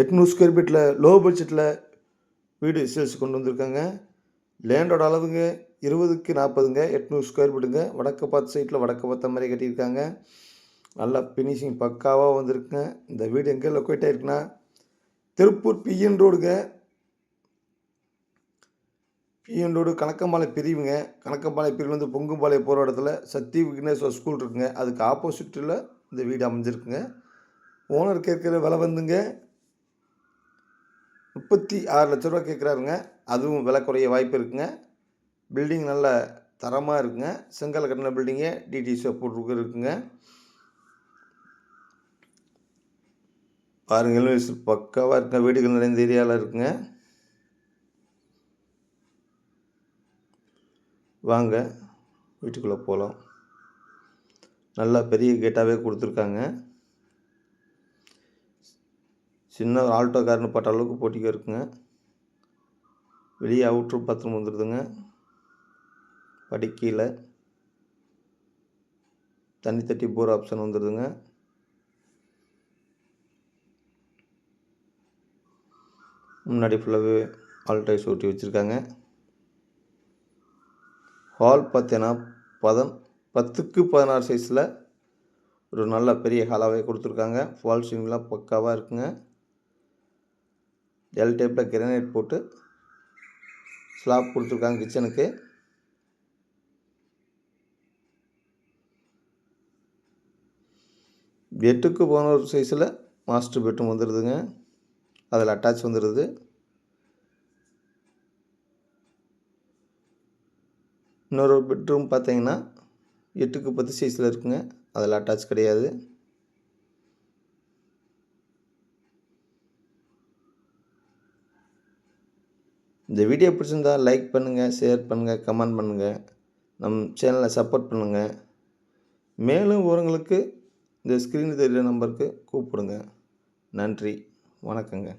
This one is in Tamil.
எட்நூறு ஸ்கொயர் ஃபீட்டில் லோ பட்ஜெட்டில் வீடு சேல்ஸ் கொண்டு வந்திருக்காங்க. லேண்டோட அளவுங்க இருபதுக்கு நாற்பதுங்க எட்நூறு ஸ்கொயர் ஃபீட்டுங்க வடக்கு பார்த்த சைட்டில் வடக்கு பார்த்த மாதிரி கட்டியிருக்காங்க. நல்லா ஃபினிஷிங் பக்காவாக வந்திருக்குங்க. இந்த வீடு எங்கே லொக்கேட் ஆகிருக்குன்னா திருப்பூர் பிஎன் ரோடுங்க பிஎன் ரோடு கணக்கம்பாளைய பிரிவுங்க. கணக்கம்பாளைய பிரிவில் வந்து பொங்கும்பாளையம் போகிற இடத்துல சக்தி விக்னேஸ்வர் ஸ்கூல் இருக்குங்க. அதுக்கு ஆப்போசிட்டில் இந்த வீடு அமைஞ்சிருக்குங்க. ஓனர் கேட்குற விலை வந்துங்க. முப்பத்தி ஆறு லட்ச ரூபா கேட்குறாருங்க. அதுவும் விலை குறைய வாய்ப்பு இருக்குங்க. பில்டிங் நல்ல தரமாக இருக்குங்க. செங்கல் கட்டின பில்டிங்கே டிடிசி போட்டு இருக்குங்க. பாருங்கள் பக்காவாக இருக்குங்க. வீடுகள் நிறைந்த ஏரியாவில் இருக்குங்க. வாங்க வீட்டுக்குள்ளே போகலாம் நல்லா பெரிய கேட்டாகவே கொடுத்துருக்காங்க. சின்ன ஆல்டோ கார்னு பட்ட அளவுக்கு போட்டிக்கு இருக்குங்க. வெளியே அவுட்ரு பாத்ரூம் வந்துடுதுங்க படிக்கீழே தண்ணி தட்டி போர் ஆப்ஷன் வந்துடுதுங்க முன்னாடி ஃபுல்லாகவே ஆல்டைஸ் ஊட்டி வச்சுருக்காங்க. ஹால் பார்த்தீங்கன்னா பதம் பத்துக்கு பதினாறு சைஸில் ஒரு நல்ல பெரிய ஹாலாகவே கொடுத்துருக்காங்க. ஃபால் சீலிங்லாம் பக்காவாக இருக்குங்க. எல் டைப்பில் கிரானைட் போட்டு ஸ்லாப் கொடுத்துருக்காங்க கிச்சனுக்கு எட்டுக்கு ஒரு சைஸில் மாஸ்டர் பெட்ரூம் வந்துடுதுங்க அதில் அட்டாச் வந்துடுது இன்னொரு பெட்ரூம் பார்த்தீங்கன்னா எட்டுக்கு பத்து சைஸில் இருக்குங்க. அதில் அட்டாச் கிடையாது. இந்த வீடியோ பிடிச்சிருந்தா லைக் பண்ணுங்கள் ஷேர் பண்ணுங்கள் கமெண்ட் பண்ணுங்கள் நம் சேனலை சப்போர்ட் பண்ணுங்கள் மேலும் உரங்களுக்கு இந்த ஸ்க்ரீனில் தெரிகிற நம்பருக்கு கூப்பிடுங்க. நன்றி வணக்கங்க.